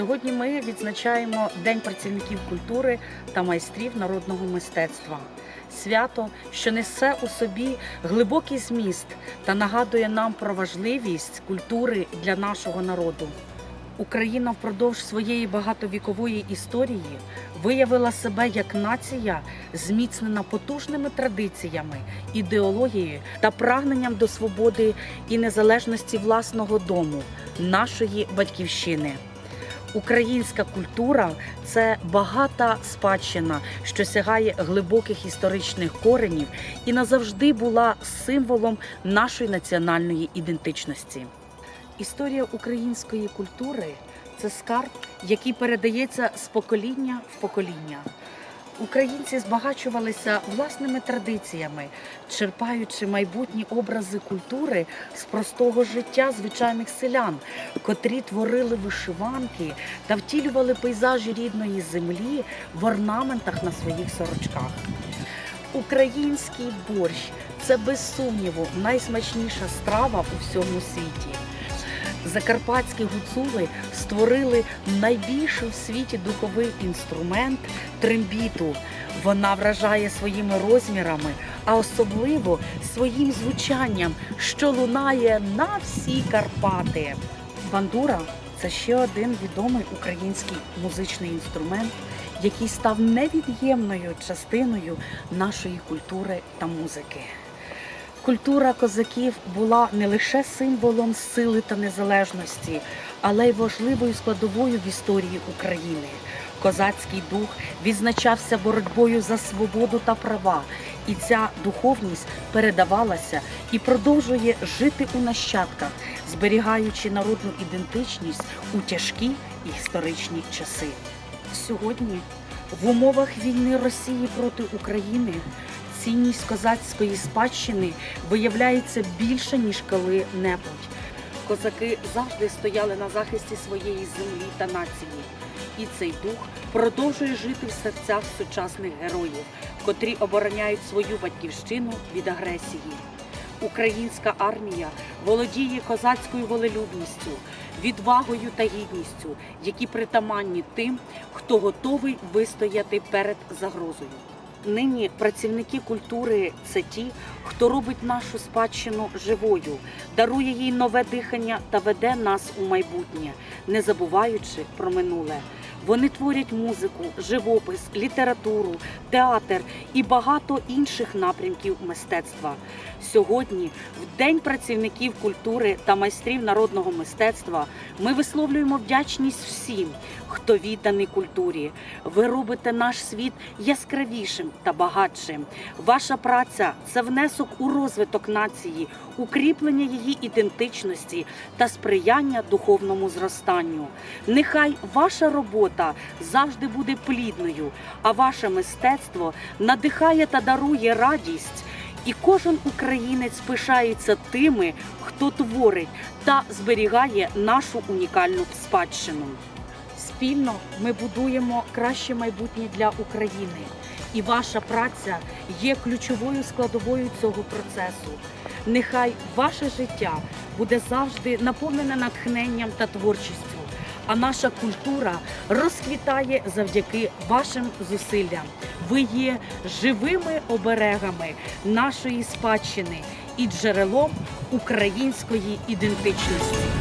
Сьогодні ми відзначаємо День працівників культури та майстрів народного мистецтва. Свято, що несе у собі глибокий зміст та нагадує нам про важливість культури для нашого народу. Україна впродовж своєї багатовікової історії виявила себе як нація, зміцнена потужними традиціями, ідеологією та прагненням до свободи і незалежності власного дому, нашої батьківщини. Українська культура це багата спадщина, що сягає глибоких історичних коренів і назавжди була символом нашої національної ідентичності. Історія української культури це скарб, який передається з покоління в покоління. Українці збагачувалися власними традиціями, черпаючи майбутні образи культури з простого життя звичайних селян, котрі творили вишиванки та втілювали пейзажі рідної землі в орнаментах на своїх сорочках. Український борщ це без сумніву найсмачніша страва у всьому світі. Закарпатські гуцули створили найбільший в світі духовий інструмент трембіту. Вона вражає своїми розмірами, а особливо своїм звучанням, що лунає на всі Карпати. Бандура це ще один відомий український музичний інструмент, який став невід'ємною частиною нашої культури та музики. Культура козаків була не лише символом сили та незалежності, але й важливою складовою в історії України. Козацький дух відзначався боротьбою за свободу та права, і ця духовність передавалася і продовжує жити у нащадках, зберігаючи народну ідентичність у тяжкі історичні часи. Сьогодні в умовах війни Росії проти України цінність козацької спадщини виявляється більше ніж коли-небудь. Козаки завжди стояли на захисті своєї землі та нації, і цей дух продовжує жити в серцях сучасних героїв, котрі обороняють свою батьківщину від агресії. Українська армія володіє козацькою волелюбністю, відвагою та гідністю, які притаманні тим, хто готовий вистояти перед загрозою. Нині працівники культури це ті, хто робить нашу спадщину живою, дарує їй нове дихання та веде нас у майбутнє, не забуваючи про минуле. Вони творять музику, живопис, літературу, театр і багато інших напрямків мистецтва. Сьогодні, в День працівників культури та майстрів народного мистецтва, ми висловлюємо вдячність всім, хто відданий культурі. Ви робите наш світ яскравішим та багатшим. Ваша праця це внесок у розвиток нації, укріплення її ідентичності та сприяння духовному зростанню. Нехай ваша робота завжди буде плідною, а ваше мистецтво надихає та дарує радість. І кожен українець пишається тими, хто творить та зберігає нашу унікальну спадщину. Спільно ми будуємо краще майбутнє для України, і ваша праця є ключовою складовою цього процесу. Нехай ваше життя буде завжди наповнене натхненням та творчістю, а наша культура розквітає завдяки вашим зусиллям. Ви є живими оберегами нашої спадщини і джерелом української ідентичності.